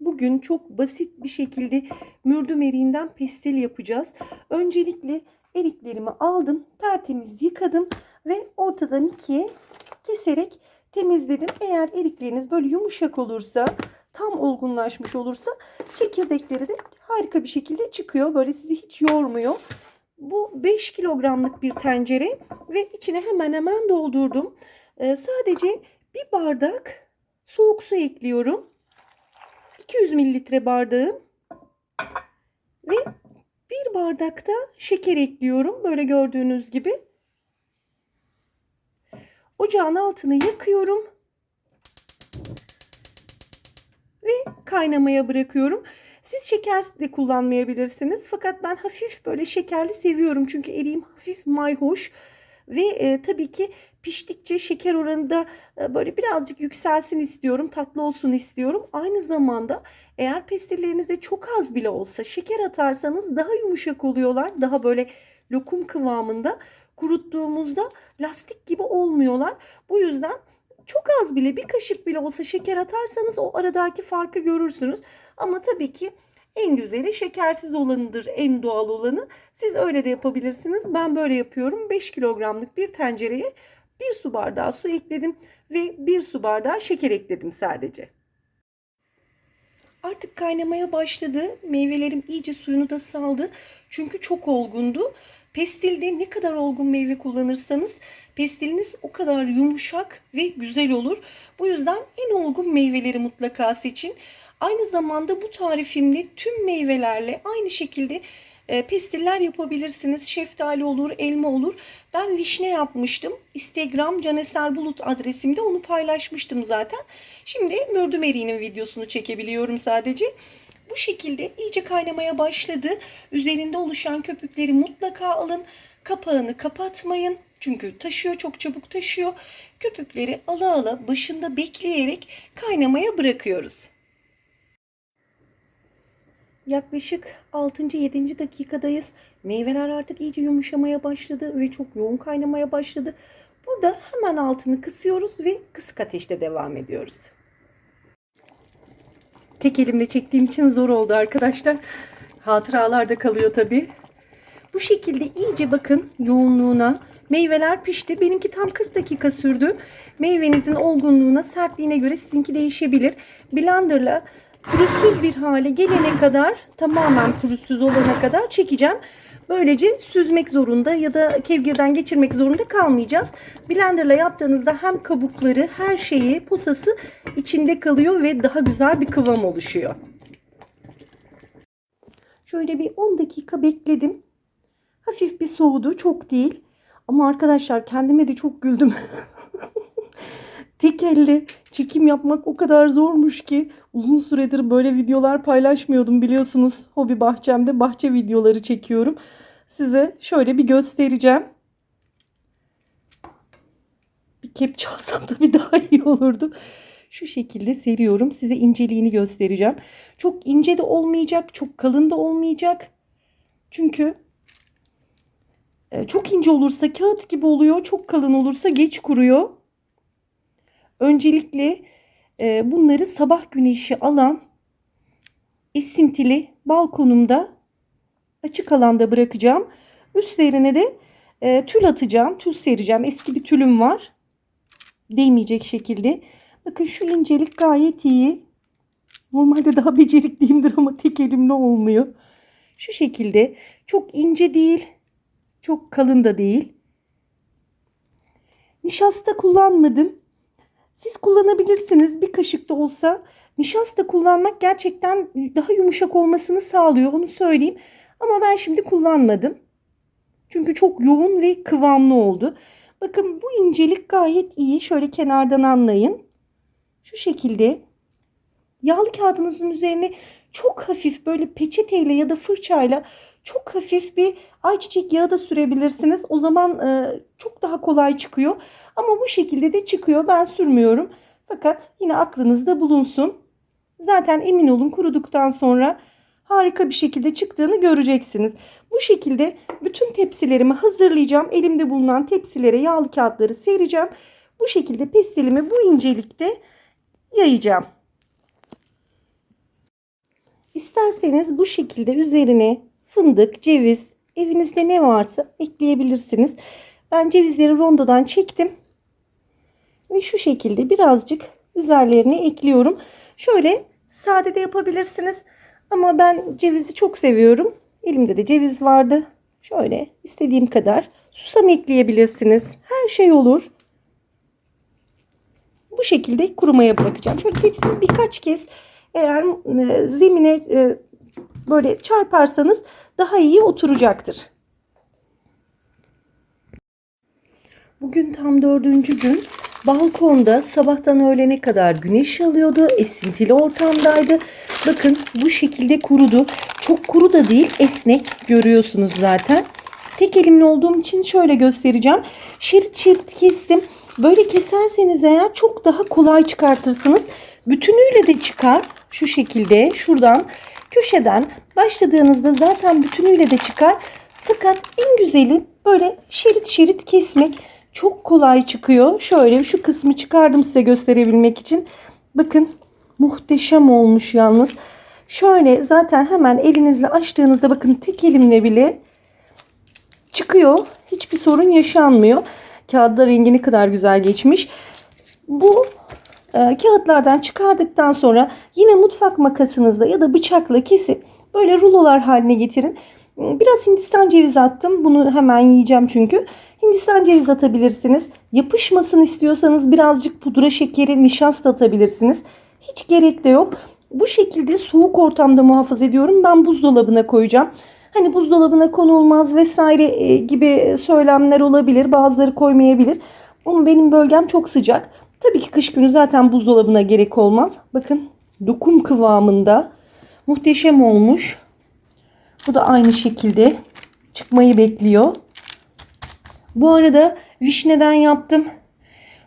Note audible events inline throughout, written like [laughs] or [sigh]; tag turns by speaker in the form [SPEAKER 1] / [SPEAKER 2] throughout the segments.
[SPEAKER 1] bugün çok basit bir şekilde mürdüm eriğinden pestil yapacağız. Öncelikle eriklerimi aldım, tertemiz yıkadım ve ortadan ikiye keserek temizledim. Eğer erikleriniz böyle yumuşak olursa, tam olgunlaşmış olursa çekirdekleri de harika bir şekilde çıkıyor. Böyle sizi hiç yormuyor. Bu 5 kilogramlık bir tencere ve içine hemen hemen doldurdum. Ee, sadece bir bardak soğuk su ekliyorum. 200 mililitre bardağım ve bir bardakta şeker ekliyorum. Böyle gördüğünüz gibi. Ocağın altını yakıyorum. Ve kaynamaya bırakıyorum. Siz şeker de kullanmayabilirsiniz. Fakat ben hafif böyle şekerli seviyorum. Çünkü eriğim hafif mayhoş. Ve e, tabii ki piştikçe şeker oranı da e, böyle birazcık yükselsin istiyorum. Tatlı olsun istiyorum. Aynı zamanda eğer pestillerinize çok az bile olsa şeker atarsanız daha yumuşak oluyorlar. Daha böyle lokum kıvamında. Kuruttuğumuzda lastik gibi olmuyorlar. Bu yüzden çok az bile bir kaşık bile olsa şeker atarsanız o aradaki farkı görürsünüz. Ama tabii ki en güzeli şekersiz olanıdır, en doğal olanı. Siz öyle de yapabilirsiniz. Ben böyle yapıyorum. 5 kilogramlık bir tencereye 1 su bardağı su ekledim ve 1 su bardağı şeker ekledim sadece. Artık kaynamaya başladı. Meyvelerim iyice suyunu da saldı. Çünkü çok olgundu. Pestilde ne kadar olgun meyve kullanırsanız pestiliniz o kadar yumuşak ve güzel olur. Bu yüzden en olgun meyveleri mutlaka seçin. Aynı zamanda bu tarifimle tüm meyvelerle aynı şekilde e, pestiller yapabilirsiniz. Şeftali olur, elma olur. Ben vişne yapmıştım. Instagram Caneser Bulut adresimde onu paylaşmıştım zaten. Şimdi mürdüm eriğinin videosunu çekebiliyorum sadece. Bu şekilde iyice kaynamaya başladı. Üzerinde oluşan köpükleri mutlaka alın. Kapağını kapatmayın. Çünkü taşıyor çok çabuk taşıyor. Köpükleri ala ala başında bekleyerek kaynamaya bırakıyoruz. Yaklaşık 6. 7. dakikadayız. Meyveler artık iyice yumuşamaya başladı ve çok yoğun kaynamaya başladı. Burada hemen altını kısıyoruz ve kısık ateşte devam ediyoruz. Tek elimle çektiğim için zor oldu arkadaşlar. Hatıralarda kalıyor tabii. Bu şekilde iyice bakın yoğunluğuna. Meyveler pişti. Benimki tam 40 dakika sürdü. Meyvenizin olgunluğuna, sertliğine göre sizinki değişebilir. Blenderla pürüzsüz bir hale gelene kadar tamamen pürüzsüz olana kadar çekeceğim. Böylece süzmek zorunda ya da kevgirden geçirmek zorunda kalmayacağız. Blenderla yaptığınızda hem kabukları her şeyi posası içinde kalıyor ve daha güzel bir kıvam oluşuyor. Şöyle bir 10 dakika bekledim. Hafif bir soğudu çok değil. Ama arkadaşlar kendime de çok güldüm. [laughs] Tek elle çekim yapmak o kadar zormuş ki uzun süredir böyle videolar paylaşmıyordum biliyorsunuz. Hobi bahçemde bahçe videoları çekiyorum. Size şöyle bir göstereceğim. Bir kepçe alsam tabii daha iyi olurdu. Şu şekilde seriyorum. Size inceliğini göstereceğim. Çok ince de olmayacak, çok kalın da olmayacak. Çünkü e, çok ince olursa kağıt gibi oluyor, çok kalın olursa geç kuruyor. Öncelikle e, bunları sabah güneşi alan esintili balkonumda açık alanda bırakacağım. Üstlerine de e, tül atacağım. Tül sereceğim. Eski bir tülüm var. Değmeyecek şekilde. Bakın şu incelik gayet iyi. Normalde daha becerikliyimdir ama tek elimle olmuyor. Şu şekilde çok ince değil. Çok kalın da değil. Nişasta kullanmadım. Siz kullanabilirsiniz bir kaşık da olsa. Nişasta kullanmak gerçekten daha yumuşak olmasını sağlıyor onu söyleyeyim. Ama ben şimdi kullanmadım. Çünkü çok yoğun ve kıvamlı oldu. Bakın bu incelik gayet iyi. Şöyle kenardan anlayın. Şu şekilde yağlı kağıdınızın üzerine çok hafif böyle peçeteyle ya da fırçayla çok hafif bir ayçiçek yağı da sürebilirsiniz. O zaman e, çok daha kolay çıkıyor. Ama bu şekilde de çıkıyor. Ben sürmüyorum. Fakat yine aklınızda bulunsun. Zaten emin olun kuruduktan sonra harika bir şekilde çıktığını göreceksiniz. Bu şekilde bütün tepsilerimi hazırlayacağım. Elimde bulunan tepsilere yağlı kağıtları sereceğim. Bu şekilde pestilimi bu incelikte yayacağım. İsterseniz bu şekilde üzerine fındık, ceviz, evinizde ne varsa ekleyebilirsiniz. Ben cevizleri rondodan çektim. Ve şu şekilde birazcık üzerlerine ekliyorum. Şöyle sade de yapabilirsiniz. Ama ben cevizi çok seviyorum. Elimde de ceviz vardı. Şöyle istediğim kadar susam ekleyebilirsiniz. Her şey olur. Bu şekilde kurumaya bırakacağım. Şöyle tepsimi birkaç kez eğer e, zemine e, böyle çarparsanız daha iyi oturacaktır. Bugün tam dördüncü gün. Balkonda sabahtan öğlene kadar güneş alıyordu. Esintili ortamdaydı. Bakın bu şekilde kurudu. Çok kuru da değil esnek görüyorsunuz zaten. Tek elimle olduğum için şöyle göstereceğim. Şerit şerit kestim. Böyle keserseniz eğer çok daha kolay çıkartırsınız. Bütünüyle de çıkar. Şu şekilde şuradan köşeden başladığınızda zaten bütünüyle de çıkar. Fakat en güzeli böyle şerit şerit kesmek çok kolay çıkıyor. Şöyle şu kısmı çıkardım size gösterebilmek için. Bakın muhteşem olmuş yalnız. Şöyle zaten hemen elinizle açtığınızda bakın tek elimle bile çıkıyor. Hiçbir sorun yaşanmıyor. Kağıtlar rengi ne kadar güzel geçmiş. Bu e, kağıtlardan çıkardıktan sonra yine mutfak makasınızla ya da bıçakla kesip böyle rulolar haline getirin. Biraz Hindistan cevizi attım. Bunu hemen yiyeceğim çünkü. Hindistan cevizi atabilirsiniz. Yapışmasın istiyorsanız birazcık pudra şekeri, nişasta atabilirsiniz. Hiç gerek de yok. Bu şekilde soğuk ortamda muhafaza ediyorum. Ben buzdolabına koyacağım. Hani buzdolabına konulmaz vesaire e, gibi söylemler olabilir. Bazıları koymayabilir. Ama benim bölgem çok sıcak. Tabii ki kış günü zaten buzdolabına gerek olmaz. Bakın lokum kıvamında. Muhteşem olmuş. Bu da aynı şekilde çıkmayı bekliyor. Bu arada vişneden yaptım.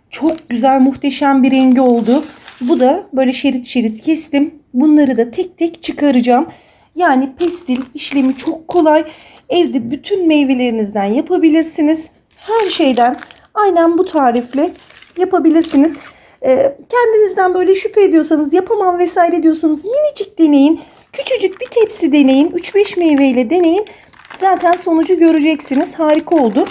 [SPEAKER 1] Çok güzel muhteşem bir rengi oldu. Bu da böyle şerit şerit kestim. Bunları da tek tek çıkaracağım. Yani pestil işlemi çok kolay. Evde bütün meyvelerinizden yapabilirsiniz. Her şeyden aynen bu tarifle yapabilirsiniz. Ee, kendinizden böyle şüphe ediyorsanız yapamam vesaire diyorsanız minicik deneyin. Küçücük bir tepsi deneyin. 3-5 meyveyle deneyin. Zaten sonucu göreceksiniz. Harika oldu.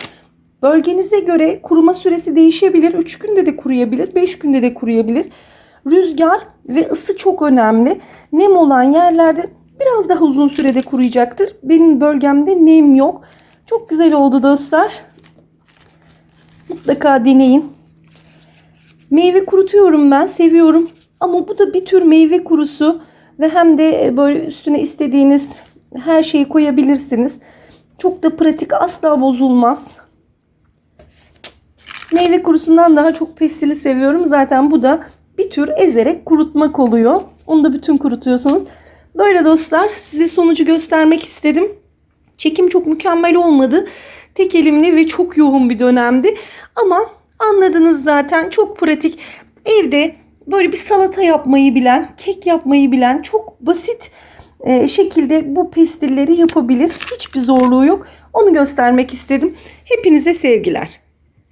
[SPEAKER 1] Bölgenize göre kuruma süresi değişebilir. 3 günde de kuruyabilir. 5 günde de kuruyabilir. Rüzgar ve ısı çok önemli. Nem olan yerlerde biraz daha uzun sürede kuruyacaktır. Benim bölgemde nem yok. Çok güzel oldu dostlar. Mutlaka deneyin. Meyve kurutuyorum ben. Seviyorum. Ama bu da bir tür meyve kurusu. Ve hem de böyle üstüne istediğiniz her şeyi koyabilirsiniz. Çok da pratik asla bozulmaz. Meyve kurusundan daha çok pestili seviyorum. Zaten bu da bir tür ezerek kurutmak oluyor. Onu da bütün kurutuyorsunuz. Böyle dostlar size sonucu göstermek istedim. Çekim çok mükemmel olmadı. Tek elimli ve çok yoğun bir dönemdi. Ama anladınız zaten çok pratik. Evde böyle bir salata yapmayı bilen, kek yapmayı bilen çok basit e, şekilde bu pestilleri yapabilir. Hiçbir zorluğu yok. Onu göstermek istedim. Hepinize sevgiler.